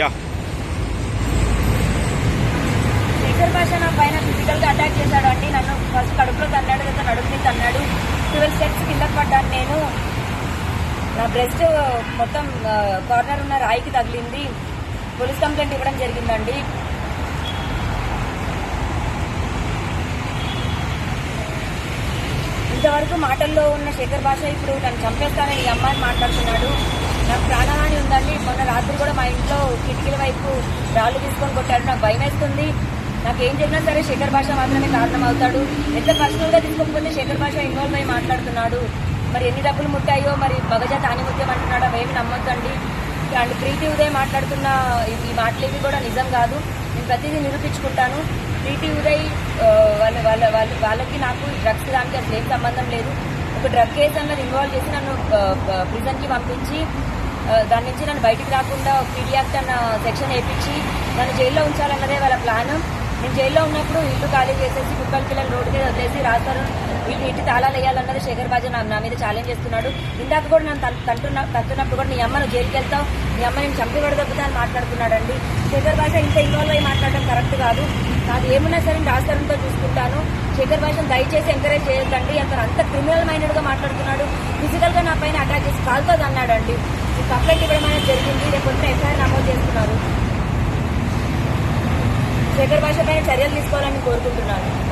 Yeah. భాష నా పైన ఫిజికల్ అటాక్ చేశాడు అండి. నన్ను ఫస్ట్ కడుపులో తన్నాడు కదా నడుపు తన్నాడు. ట్వెల్వ్ స్టెప్స్ కింద పడ్డాను నేను. నా బ్రెస్ట్ మొత్తం కార్నర్ ఉన్న రాయికి తగిలింది. పోలీస్ కంప్లైంట్ ఇవ్వడం జరిగిందండి. ఇంతవరకు మాటల్లో ఉన్న శేఖర్ భాష ఇప్పుడు నన్ను చంపేస్తానని ఈ అమ్మాయి మాట్లాడుతున్నాడు. రాత్రి కూడా మా ఇంట్లో కిటికీల వైపు రాళ్ళు తీసుకొని కొట్టాడు. నాకు భయం వేస్తుంది. నాకు ఏం జరిగినా సరే శేఖర్ భాష మాత్రమే కారణం అవుతాడు ఎంత పర్సనల్గా తీసుకోకపోతే శేఖర్ భాష ఇన్వాల్వ్ అయ్యి మాట్లాడుతున్నాడు. మరి ఎన్ని డబ్బులు ముట్టాయో మరి మగజాత తాని ముత్యం అంటున్నాడు అవేమి నమ్మొద్దండి. అండ్ ప్రీతి ఉదయ్ మాట్లాడుతున్న ఈ- మాటలేవి కూడా నిజం కాదు. నేను ప్రతిదీ నిరూపించుకుంటాను. ప్రీతి ఉదయ్ వాళ్ళ వాళ్ళ వాళ్ళ వాళ్ళకి నాకు డ్రగ్స్ దానికి అసలు ఏం సంబంధం లేదు. ఒక డ్రగ్ కేసు అన్నది ఇన్వాల్వ్ చేసి నన్ను ప్రిజన్కి పంపించి దాని నుంచి నన్ను బయటికి రాకుండా పీడియాక్ట్ అన్న సెక్షన్ వేయించి నన్ను జైల్లో ఉంచాలన్నదే వాళ్ళ ప్లాన్. నేను జైల్లో ఉన్నప్పుడు ఇల్లు ఖాళీ చేసేసి కుక్కల పిల్లలు రోడ్డు మీద వదిలేసి రాస్తారు వీళ్ళు ఇంటి తాళాలు వేయాలన్నది శేఖర్ బాజు నా నా మీద ఛాలెంజ్ చేస్తున్నాడు. ఇందాక కూడా నన్ను తన్- తంటున్న తంటున్నప్పుడు కూడా నీ అమ్మను జైలుకి వెళ్తావు నీ అమ్మ నేను చంపి పడదొబ్బుతా అని మాట్లాడుతున్నాడండి. శేఖర్ భాష ఇంత ఇన్వాల్వ్ అయ్యి మాట్లాడడం కరెక్ట్ కాదు. నాకు ఏమున్నా సరే రాస్తారంతో చూసుకుంటాను. శేఖర్ భాషను దయచేసి ఎంకరేజ్ చేయొద్దండి. అతను అంత క్రిమినల్ మైండెడ్గా మాట్లాడుతున్నాడు. ఫిజికల్గా నా పైన అటాక్ చేసి కాల్తో అన్నాడండి. ఈ కంప్లైంట్ ఇవ్వడం అనేది జరిగింది? రేపు ఎఫ్ఐఆర్ నమోదు చేస్తున్నారు. శేఖర్ భాష పైన చర్యలు తీసుకోవాలని కోరుకుంటున్నాను.